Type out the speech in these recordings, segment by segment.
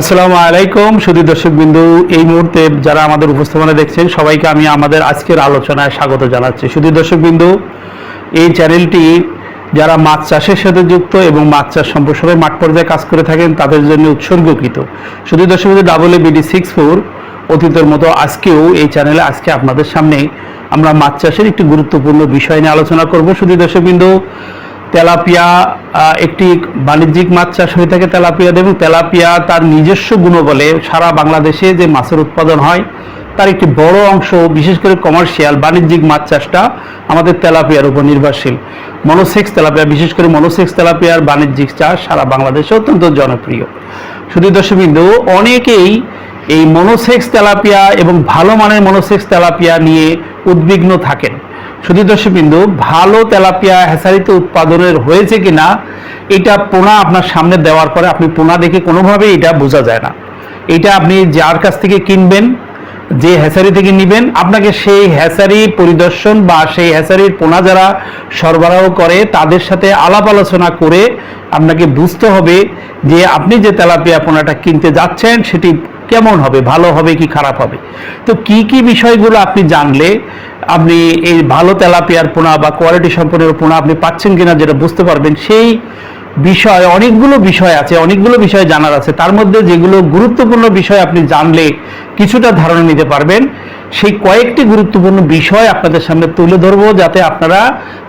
আসসালামু আলাইকুম সুদী দর্শক বিন্দু এই মুহূর্তে যারা আমাদের উপস্থাপনা দেখছেন, সবাইকে আমি আমাদের আজকের আলোচনায় স্বাগত জানাচ্ছি। সুদী দর্শক বিন্দু এই চ্যানেলটি যারা মাছ চাষের সাথে যুক্ত এবং মাছ চাষ সম্প্রসারণে মাঠ পর্যায়ে কাজ করে থাকেন, তাদের জন্য উৎসর্গকৃত। সুদী দর্শক বিন্দু double A BD six four অতীতের মতো আজকেও এই চ্যানেলে আজকে আপনাদের সামনে আমরা মাছ চাষের একটি গুরুত্বপূর্ণ বিষয় নিয়ে আলোচনা করব। সুদী দর্শক বিন্দু তেলাপিয়া একটি বাণিজ্যিক মাছ চাষ হয়ে থাকে তেলাপিয়া এবং তেলাপিয়া তার নিজস্ব গুণবলে সারা বাংলাদেশে যে মাছের উৎপাদন হয়, তার একটি বড় অংশ, বিশেষ করে কমার্শিয়াল বাণিজ্যিক মাছ চাষটা আমাদের তেলাপিয়ার উপর নির্ভরশীল। মনোসেক্স তেলাপিয়া, বিশেষ করে মনোসেক্স তেলাপিয়ার বাণিজ্যিক চাষ সারা বাংলাদেশে অত্যন্ত জনপ্রিয়। শুধু দর্শকবিন্দু, অনেকেই এই মনোসেক্স তেলাপিয়া এবং ভালো মানের মনোসেক্স তেলাপিয়া নিয়ে উদ্বিগ্ন থাকেন। শুধু দর্শকবিন্দু ভালো তেলাপিয়া হ্যাসারিতে উৎপাদনের হয়েছে কিনা, এটা পোনা আপনার সামনে দেওয়ার পরে আপনি পোনা দেখে কোনোভাবেই এটা বোঝা যায় না। এটা আপনি যার কাছ থেকে কিনবেন, যে হ্যাসারি থেকে নেবেন, আপনাকে সেই হ্যাসারি পরিদর্শন বা সেই হ্যাসারির পোনা যারা সরবরাহ করে, তাদের সাথে আলাপ আলোচনা করে আপনাকে বুঝতে হবে যে আপনি যে তেলাপিয়া পোনাটা কিনতে যাচ্ছেন, সেটি কেমন হবে, ভালো হবে কি খারাপ হবে। তো কি কি বিষয়গুলো আপনি জানলে আপনি এই ভালো তেলাপিয়ার পোনা বা কোয়ালিটি সম্পন্ন পোনা আপনি পাচ্ছেন কিনা যেটা বুঝতে পারবেন, সেই বিষয়, অনেকগুলো বিষয় আছে, অনেকগুলো বিষয় জানার আছে। তার মধ্যে যেগুলো গুরুত্বপূর্ণ বিষয় আপনি জানলে কিছুটা ধারণা নিতে পারবেন। সেই কয়েকটি গুরুত্বপূর্ণ বিষয় আপনাদের সামনে তুলে ধরবো যাতে আপনারা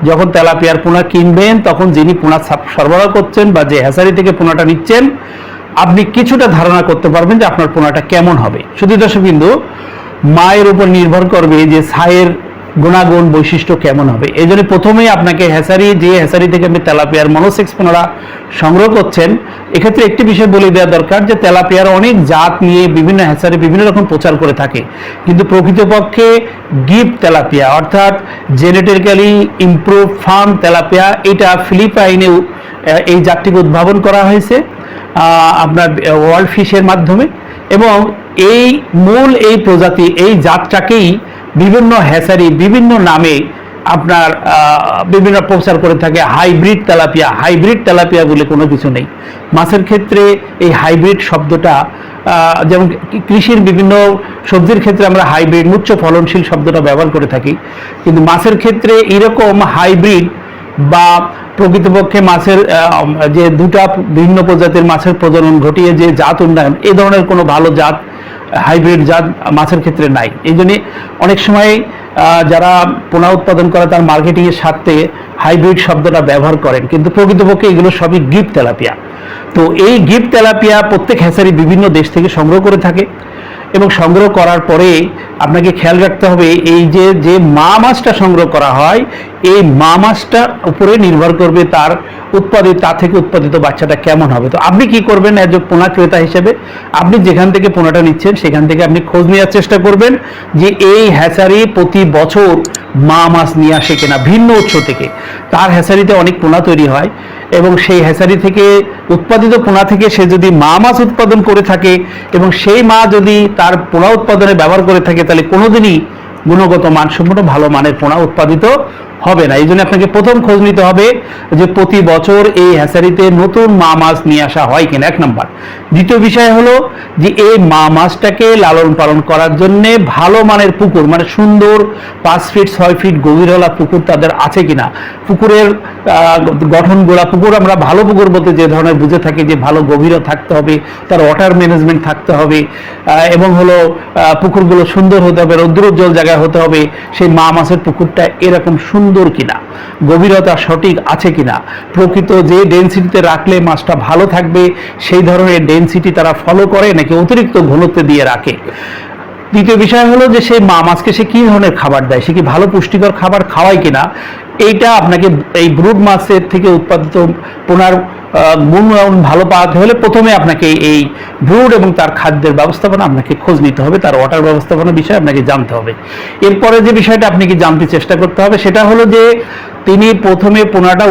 যখন তেলাপিয়ার পোনা কিনবেন, তখন যিনি পোনা সরবরাহ করছেন বা যে হ্যাসারি থেকে পোনাটা নিচ্ছেন, আপনি কিছুটা ধারণা করতে পারবেন যে আপনার পোনাটা কেমন হবে। শুধু দর্শক বিন্দু মায়ের উপর নির্ভর করবে যে ছায়ের গুণাগুণ বৈশিষ্ট্য কেমন হবে? এই জন্য প্রথমেই আপনাকে হ্যাসারি যে হ্যাসারি থেকে আপনি তেলাপিয়ার মনোসেক্স পোনারা সংগ্রহ করছেন, এক্ষেত্রে একটি বিষয় বলে দেওয়া দরকার যে তেলাপিয়ার অনেক জাত নিয়ে বিভিন্ন হ্যাসারি বিভিন্ন রকম প্রচার করে থাকে। কিন্তু প্রকৃতপক্ষে গিফট তেলাপিয়া, অর্থাৎ জেনেটিক্যালি ইমপ্রুভ ফার্ম তেলাপিয়া, এটা ফিলিপাইনে এই জাতটিকে উদ্ভাবন করা হয়েছে আপনার ওয়ার্ল্ড ফিশের মাধ্যমে। এবং এই মূল এই প্রজাতি, এই জাতটাকেই বিভিন্ন হ্যাসারি বিভিন্ন নামে আপনার বিভিন্ন প্রচার করে থাকে হাইব্রিড তেলাপিয়া। হাইব্রিড তেলাপিয়া বলে কোনো কিছু নেই। মাছের ক্ষেত্রে এই হাইব্রিড শব্দটা যেমন কৃষির বিভিন্ন সবজির ক্ষেত্রে আমরা হাইব্রিড, উচ্চ ফলনশীল শব্দটা ব্যবহার করে থাকি। কিন্তু মাছের ক্ষেত্রে এরকম হাইব্রিড বা প্রকৃতপক্ষে মাছের যে দুটা ভিন্ন প্রজাতির মাছের প্রজনন ঘটিয়ে যে জাত উন্নয়ন, এ ধরনের কোনো ভালো জাত হাইব্রিড জাত মাছের ক্ষেত্রে নাই। এই জন্যে অনেক সময় যারা পোনা উৎপাদন করে তার মার্কেটিংয়ের স্বার্থে হাইব্রিড শব্দটা ব্যবহার করেন। কিন্তু প্রকৃতপক্ষে এগুলো সবই গিফট তেলাপিয়া। তো এই গিফট তেলাপিয়া প্রত্যেক হ্যাসারি বিভিন্ন দেশ থেকে সংগ্রহ করে থাকে এবং সংগ্রহ করার পরে আপনাকে খেয়াল রাখতে হবে, এই যে যে মা মাছটা সংগ্রহ করা হয় এই মা মাছটার উপরে নির্ভর করবে তার উৎপাদিত, তা থেকে উৎপাদিত বাচ্চাটা কেমন হবে। তো আপনি কি করবেন এজ এ পোনা ক্রেতা হিসেবে? আপনি যেখান থেকে পোনাটা নিচ্ছেন, সেখান থেকে আপনি খোঁজ নেওয়ার চেষ্টা করবেন যে এই হ্যাচারি প্রতি বছর মা মাছ নিয়ে আসে কিনা, ভিন্ন উৎস থেকে। তার হ্যাচারিতে অনেক পোনা তৈরি হয় এবং সেই হ্যাচারি থেকে উৎপাদিত পোনা থেকে সে যদি মা মাছ উৎপাদন করে থাকে এবং সেই মা যদি তার পোনা উৎপাদনে ব্যবহার করে থাকে, তাহলে কোনোদিনই গুণগত মানসম্পন্ন ভালো মানের পোনা উৎপাদিত হবে না। এই জন্য আপনাকে প্রথম খোঁজ নিতে হবে যে প্রতি বছর এই হ্যাচারিতে নতুন মা মাছ নিয়ে আসা হয় কিনা। এক নম্বর। দ্বিতীয় বিষয় হলো যে এই মা মাছটাকে লালন পালন করার জন্য ভালো মানের পুকুর মানে সুন্দর পাঁচ ফিট, ছয় ফিট গভীরওয়ালা পুকুর তাদের আছে কিনা। পুকুরের গঠন গোড়া পুকুর আমরা ভালো পুকুর বলতে যে ধরনের বুঝে থাকি যে ভালো গভীরও থাকতে হবে, তার ওয়াটার ম্যানেজমেন্ট থাকতে হবে এবং হলো পুকুরগুলো সুন্দর হতে হবে, রৌদ্রোজ্জ্বল জায়গায় হতে হবে। সেই মা মাছের পুকুরটা এরকম সুন্দর কিনা? গভীরতা সঠিক আছে কিনা? প্রকৃত যে ডেন্সিটিতে রাখলে মাছটা ভালো থাকবে, সেই ধরনের ডেন্সিটি তারা ফলো করে নাকি অতিরিক্ত ঘনত্ব দিয়ে রাখে? দ্বিতীয় বিষয় হলো যে সে মা মাছকে সে কি ধরনের খাবার দেয়? সে কি ভালো পুষ্টিকর খাবার খাওয়ায় কিনা? এইটা আপনাকে এই ব্রুড মাছের থেকে উৎপাদিত পোনার গুণমান ভালো পাওয়াতে হলে প্রথমে আপনাকে এই ব্রুড এবং তার খাদ্যের ব্যবস্থাপনা আপনাকে খোঁজ নিতে হবে, তার ওয়াটার ব্যবস্থাপনা বিষয়ে আপনাকে জানতে হবে। এরপরে যে বিষয়টা আপনি কি জানতে চেষ্টা করতে হবে, সেটা হলো যে তিনি প্রথমে পোনাটা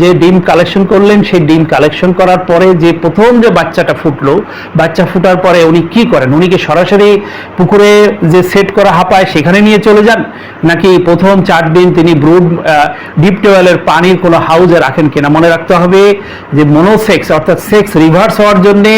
যে ডিম কালেকশন করলেন, সেই ডিম কালেকশন করার পরে যে প্রথম যে বাচ্চাটা ফুটলো, বাচ্চা ফুটার পরে উনি কি করেন? উনি কি সরাসরি পুকুরে যে সেট করা হাঁপায় সেখানে নিয়ে চলে যান? নাকি প্রথম চার দিন তিনি ব্রুড ডিপ টোয়েলের পানির কোনো হাউজে রাখেন কিনা? মনে রাখতে হবে যে মনোসেক্স অর্থাৎ সেক্স রিভার্স হওয়ার জন্যে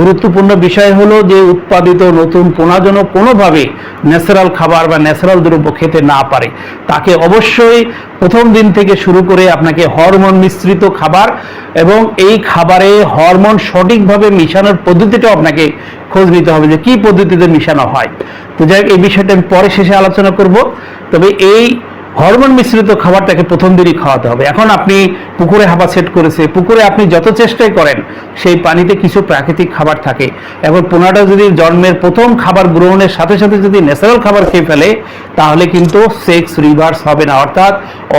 গুরুত্বপূর্ণ বিষয় হলো যে উৎপাদিত নতুন পোনা যেন কোনোভাবে ন্যাচারাল খাবার বা ন্যাচারাল দ্রব্য খেতে না পারে। তাকে অবশ্যই প্রথম দিন থেকে শুরু করে আপনাকে হরমোন মিশ্রিত খাবার এবং এই খাবারে হরমোন সঠিকভাবে মিশানোর পদ্ধতিটাও আপনাকে খোঁজ নিতে হবে যে কি পদ্ধতিতে মিশানো হয়। তো যাই এই বিষয়টা আমি পরে শেষে আলোচনা করব। তবে এই হরমোন মিশ্রিত খাবারটাকে প্রথম দিনই খাওয়াতে হবে। এখন আপনি পুকুরে হাবা সেট করেছে, পুকুরে আপনি যত চেষ্টাই করেন, সেই পানিতে কিছু প্রাকৃতিক খাবার থাকে। এখন পোনাটা যদি জন্মের প্রথম খাবার গ্রহণের সাথে সাথে যদি ন্যাচারাল খাবার খেয়ে ফেলে, তাহলে কিন্তু সেক্স, রিভার্স হবে না, অর্থাৎ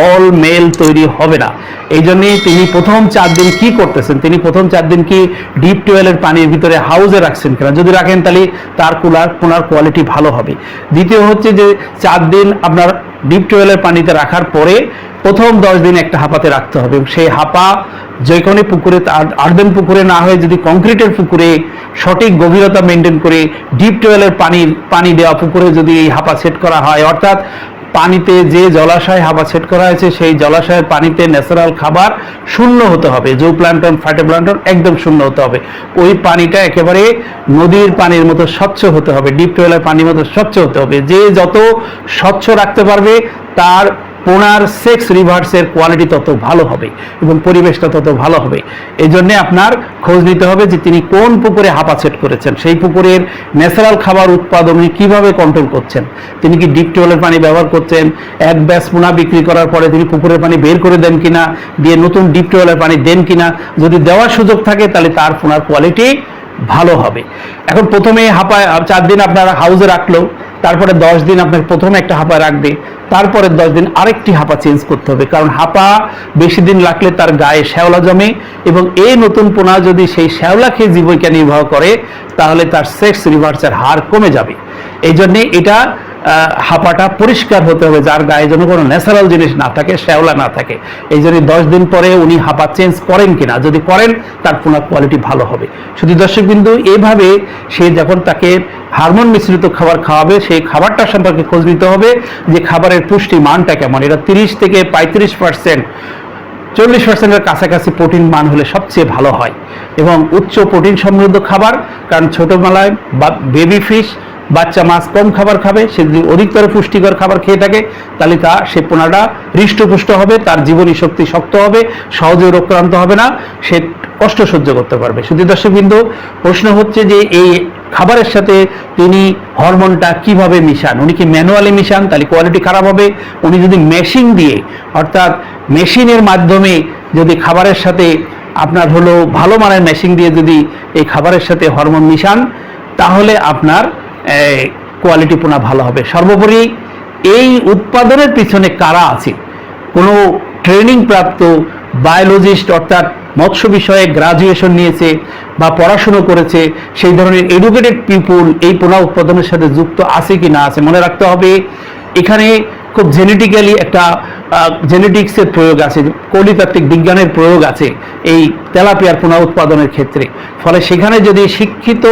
অল মেল তৈরি হবে না। এই জন্যে তিনি প্রথম চার দিন কি করতেছেন? তিনি প্রথম চার দিন কি ডিপ টোয়েলের পানির ভিতরে হাউজে রাখছেন কিনা? যদি রাখেন তাহলে তার কুলার পোনার কোয়ালিটি ভালো হবে। দ্বিতীয় হচ্ছে যে চার দিন আপনার ডিপ টুয়েলের পানিতে রাখার পরে প্রথম দশ দিন একটা হাঁপাতে রাখতে হবে। সেই হাঁপা যে কোনো পুকুরে আর্দেন পুকুরে না হয়ে যদি কংক্রিটের পুকুরে সঠিক গভীরতা মেনটেন করে ডিপ টুয়েলের পানির পানি দেওয়া পুকুরে যদি এই হাঁপা সেট করা হয়, অর্থাৎ পানিতে যে জলাশয় হাবা সেট করা হয়েছে, সেই জলাশয়ের পানিতে ন্যাচারাল খাবার শূন্য হতে হবে। জো প্ল্যান্টন ফাটে প্লান্টন একদম শূন্য হতে হবে। ওই পানিটা একেবারে নদীর পানির মতো স্বচ্ছ হতে হবে, ডিপ টোয়েলের পানির মতো স্বচ্ছ হতে হবে। যে যত স্বচ্ছ রাখতে পারবে, তার পোনার সেক্স রিভার্সের কোয়ালিটি তত ভালো হবে এবং পরিবেশটা তত ভালো হবে। এই জন্যে আপনার খোঁজ নিতে হবে যে তিনি কোন পুকুরে হাঁপা সেট করেছেন, সেই পুকুরের ন্যাচারাল খাবার উৎপাদন কীভাবে কন্ট্রোল করছেন। তিনি কি ডিপ টিউবওয়েলের পানি ব্যবহার করছেন, এক ব্যাস পোনা বিক্রি করার পরে তিনি পুকুরের পানি বের করে দেন কিনা, দিয়ে নতুন ডিপ টিউবওয়েলের পানি দেন কিনা, যদি দেওয়ার সুযোগ থাকে তাহলে তার পোনার কোয়ালিটি ভালো হবে। এখন প্রথমে হাঁপায়, চার দিন আপনার হাউসে রাখল, তারপরে দশ দিন আপনার প্রথমে একটা হাঁপা রাখবে। তারপরে দশ দিন আরেকটি হাঁপা চেঞ্জ করতে হবে। কারণ হাঁপা বেশি দিন লাগলে তার গায়ে শ্যাওলা জমে এবং এই নতুন পোনা যদি সেই শ্যাওলা খেয়ে জীবিকা নির্বাহ করে, তাহলে তার সেক্স রিভার্সের হার কমে যাবে। এই জন্যে এটা হাঁপাটা পরিষ্কার হতে হবে, যার গায়ে যেন কোনো ন্যাচারাল জিনিস না থাকে, শ্যাওলা না থাকে। এই জন্য দশ দিন পরে উনি হাঁপা চেঞ্জ করেন কিনা, যদি করেন, তার পোনার কোয়ালিটি ভালো হবে। শুধু দর্শক বিন্দু এইভাবে সে যখন তাকে হারমোন মিশ্রিত খাবার খাওয়াবে, সেই খাবারটা সম্পর্কে খোঁজ নিতে হবে যে খাবারের পুষ্টি মানটা কেমন। এটা তিরিশ থেকে পঁয়ত্রিশ পার্সেন্ট চল্লিশ পার্সেন্টের কাছাকাছি প্রোটিন মান হলে সবচেয়ে ভালো হয়। এবং উচ্চ প্রোটিন সমৃদ্ধ খাবার, কারণ ছোটোবেলায় বা বেবি ফিশ বাচ্চা মাছ কম খাবার খাবে, সে যদি অধিকতর পুষ্টিকর খাবার খেয়ে থাকে, তাহলে তা সে পোনাটা হৃষ্টপুষ্ট হবে, তার জীবনী শক্তি শক্ত হবে সহজে রোগক্রান্ত হবে না, সে কষ্ট সহ্য করতে পারবে। শুধু দর্শকবিন্দু প্রশ্ন হচ্ছে যে এই খাবারের সাথে তিনি হরমোনটা কীভাবে মিশান? উনি কি ম্যানুয়ালি মিশান? তাহলে কোয়ালিটি খারাপ হবে। উনি যদি মেশিন দিয়ে, অর্থাৎ মেশিনের মাধ্যমে যদি খাবারের সাথে আপনার হলো ভালো মানের মেশিন দিয়ে যদি এই খাবারের সাথে হরমোন মিশান, তাহলে আপনার কোয়ালিটি পোনা ভালো হবে। সর্বোপরি এই উৎপাদনের পিছনে কারা আছে? কোনো ট্রেনিং প্রাপ্ত বায়োলজিস্ট অর্থাৎ মৎস্য বিষয়ে গ্রাজুয়েশন নিয়েছে বা পড়াশুনো করেছে, সেই ধরনের এডুকেটেড পিপুল এই পোনা উৎপাদনের সাথে যুক্ত আছে কি না আছে মনে রাখতে হবে। এখানে খুব জেনেটিক্যালি একটা জেনেটিক্সের প্রয়োগ আছে, কলিতাত্ত্বিক বিজ্ঞানের প্রয়োগ আছে এই তেলাপিয়ার পোনা উৎপাদনের ক্ষেত্রে। ফলে সেখানে যদি শিক্ষিত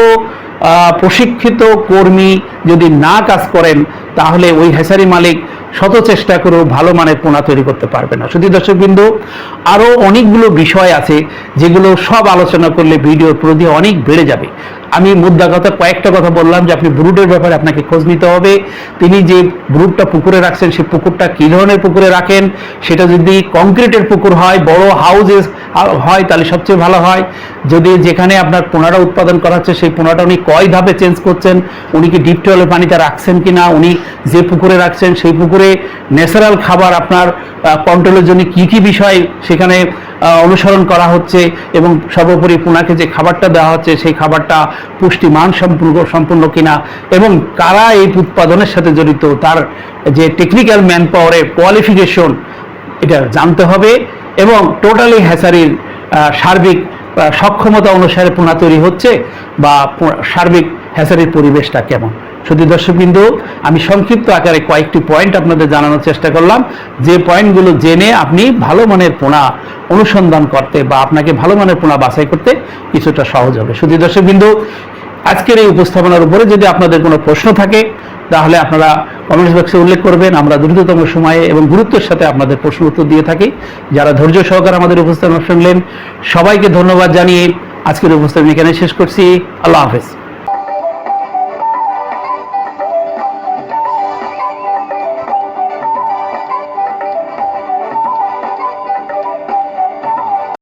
প্রশিক্ষিত কর্মী যদি না কাজ করেন, তাহলে ওই হেসারি মালিক শত চেষ্টা করেও ভালো মানের পোনা তৈরি করতে পারবে না। শুধু দর্শক বিন্দু আরও অনেকগুলো বিষয় আছে যেগুলো সব আলোচনা করলে ভিডিওর প্রতি অনেক বেড়ে যাবে। আমি মুদ্রা কথা কয়েকটা কথা বললাম যে আপনি ব্রুডের ব্যাপারে আপনাকে খোঁজ নিতে হবে। তিনি যে ব্রুডটা পুকুরে রাখছেন, সেই পুকুরটা কী ধরনের পুকুরে রাখেন? সেটা যদি কংক্রিটের পুকুর হয়, বড় হাউজেস হয়, তাহলে সবচেয়ে ভালো হয়। যদি যেখানে আপনার পোনাটা উৎপাদন করা হচ্ছে, সেই পোনাটা উনি কয় ধাপে চেঞ্জ করছেন? উনি কি ডিপ টিউবওয়েলের পানিতে রাখছেন কি না উনি যে পুকুরে রাখছেন, সেই পুকুরে ন্যাচারাল খাবার আপনার কন্ট্রোলের জন্য কি কি বিষয় সেখানে অনুসরণ করা হচ্ছে এবং সর্বোপরি পুনাকে যে খাবারটা দেওয়া হচ্ছে সেই খাবারটা পুষ্টিমান সম্পূর্ণ সম্পূর্ণ কিনা এবং কারা এই উৎপাদনের সাথে জড়িত, তার যে টেকনিক্যাল ম্যান পাওয়ারের কোয়ালিফিকেশন এটা জানতে হবে এবং টোটালি হ্যাচারির সার্বিক সক্ষমতা অনুসারে পোনা তৈরি হচ্ছে বা সার্বিক হ্যাচারির পরিবেশটা কেমন? শুধু দর্শকবৃন্দ, আমি সংক্ষিপ্ত আকারে কয়েকটি পয়েন্ট আপনাদের জানানোর চেষ্টা করলাম। যে পয়েন্টগুলো জেনে আপনি ভালো মানের পোনা অনুসন্ধান করতে বা আপনাকে ভালো মানের পোনা বাছাই করতে কিছুটা সহজ হবে। শুধু দর্শকবৃন্দ, আজকের এই উপস্থাপনার উপরে যদি আপনাদের কোনো প্রশ্ন থাকে, তাহলে আপনারা কমেন্টস বক্সে উল্লেখ করবেন। আমরা দ্রুততম সময়ে এবং গুরুত্বের সাথে আপনাদের প্রশ্ন উত্তর দিয়ে থাকি। যারা ধৈর্য সহকারে আমাদের উপস্থাপনা শুনলেন, সবাইকে ধন্যবাদ জানিয়ে আজকের উপস্থাপনা এখানে শেষ করছি। আল্লাহ হাফেজ।